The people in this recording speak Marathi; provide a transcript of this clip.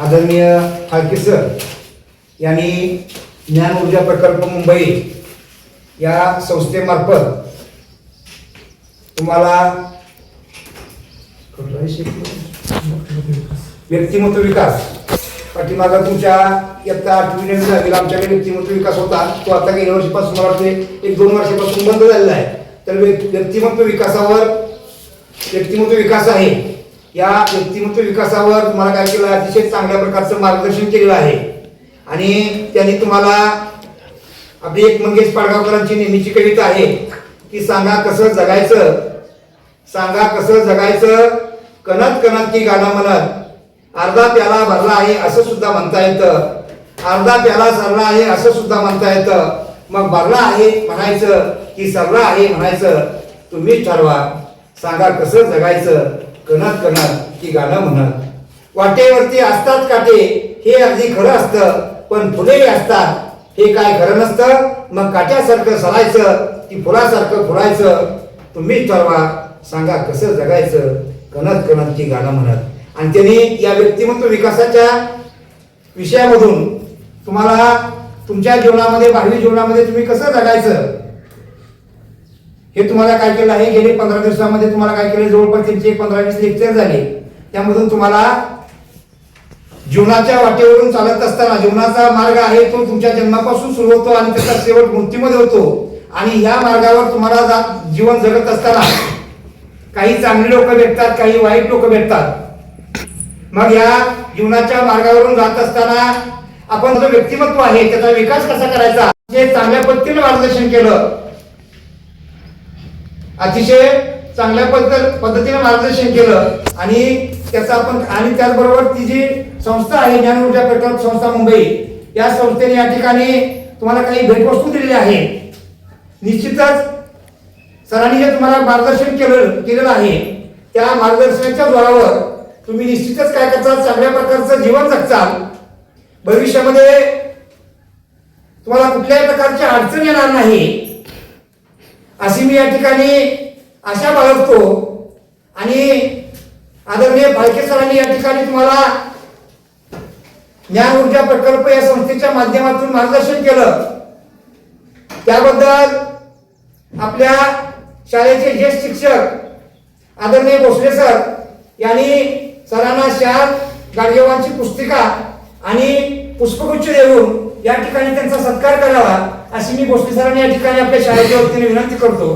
आदरणीय फाळके सर यांनी ज्ञान ऊर्जा प्रकल्प मुंबई या संस्थेमार्फत तुम्हाला व्यक्तिमत्व विकास पाठीमागा तुमच्या इयत्ता आठवी नववी दहावीला आमच्याकडे व्यक्तिमत्व विकास होता. तो आता गेल्या वर्षीपासून मला वाटते एक दोन वर्षापासून बंद झालेला आहे. तर व्यक्तिमत्व विकासावर व्यक्तिमत्व विकास आहे. या व्यक्तिमत्व विकासावर तुम्हाला काय केलं अतिशय चांगल्या प्रकारचं मार्गदर्शन केलेलं आहे. आणि त्यांनी तुम्हाला आपली एक मंगेश पाडगावकरांची नेहमीची कविता आहे. की सांगा कसं जगायचं? सांगा कसं जगायचं? कणत कणत की गाणं म्हणत. अर्धा प्याला भरला आहे असं सुद्धा म्हणता येतं. अर्धा प्याला सरला आहे असं सुद्धा म्हणता येतं. मग भरला आहे म्हणायचं की सरला आहे म्हणायचं. तुम्हीच ठरवा. सांगा कसं जगायचं? कणात कणात ती गाणं म्हणत. वाटेवरती असतात काटे हे अगदी खरं असतं पण फुलेही असतात. हे काय खरं नसतं? मग काट्यासारखं सरायचं की फुलासारखं फुलायचं. तुम्हीच ठरवा सांगा कसं जगायचं? कणत कणत ती गाणं म्हणत. आणि त्यांनी या व्यक्तिमत्व विकासाच्या विषयामधून तुम्हाला तुमच्या जीवनामध्ये भावी जीवनामध्ये तुम्ही कसं जगायचं? हे तुम्हाला काय केलं आहे? गेले पंधरा दिवसामध्ये तुम्हाला काय केलं? जवळपास त्यांचे पंधरा वीस लेक्चर झाले. त्यामधून तुम्हाला जीवनाच्या वाटेवरून चालत असताना जीवनाचा मार्ग आहे तो तुमच्या जन्मापासून सुरू होतो आणि त्याचा शेवट मृत्यूमध्ये होतो. आणि या मार्गावर तुम्हाला जीवन जगत असताना काही चांगली लोक भेटतात काही वाईट लोक भेटतात. मग या जीवनाच्या मार्गावरून जात असताना आपण जो व्यक्तिमत्व आहे त्याचा विकास कसा करायचा? हे चांगल्या पद्धतीने मार्गदर्शन केलं. अतिशय चांगल्या पद्धत पद्धतीने मार्गदर्शन केलं आणि त्याचा आपण आणि त्याचबरोबर ती जी संस्था आहे ज्ञान ऊर्जा प्रकल्प संस्था मुंबई या संस्थेने या ठिकाणी तुम्हाला काही भेटवस्तू दिलेली आहे निश्चितच सरांनी जे तुम्हाला मार्गदर्शन केलं केलेलं आहे त्या मार्गदर्शनाच्या जोरावर तुम्ही निश्चितच काय करता चांगल्या प्रकारचं जीवन जगताल. भविष्यामध्ये तुम्हाला कुठल्याही प्रकारची अडचण येणार नाही. अशी मी या ठिकाणी आशा बाळगतो. आणि आदरणीय फाळके सरांनी या ठिकाणी तुम्हाला ज्ञान ऊर्जा प्रकल्प या संस्थेच्या माध्यमातून मार्गदर्शन केलं. त्याबद्दल आपल्या शाळेचे ज्येष्ठ शिक्षक आदरणीय भोसले सर यांनी सरांना शाल गाडगेवांची पुस्तिका आणि पुष्पगुच्छ देऊन या ठिकाणी त्यांचा सत्कार करावा अशी मी गोष्टी सरांनी या ठिकाणी आपल्या शाळेच्या वतीने विनंती करतो.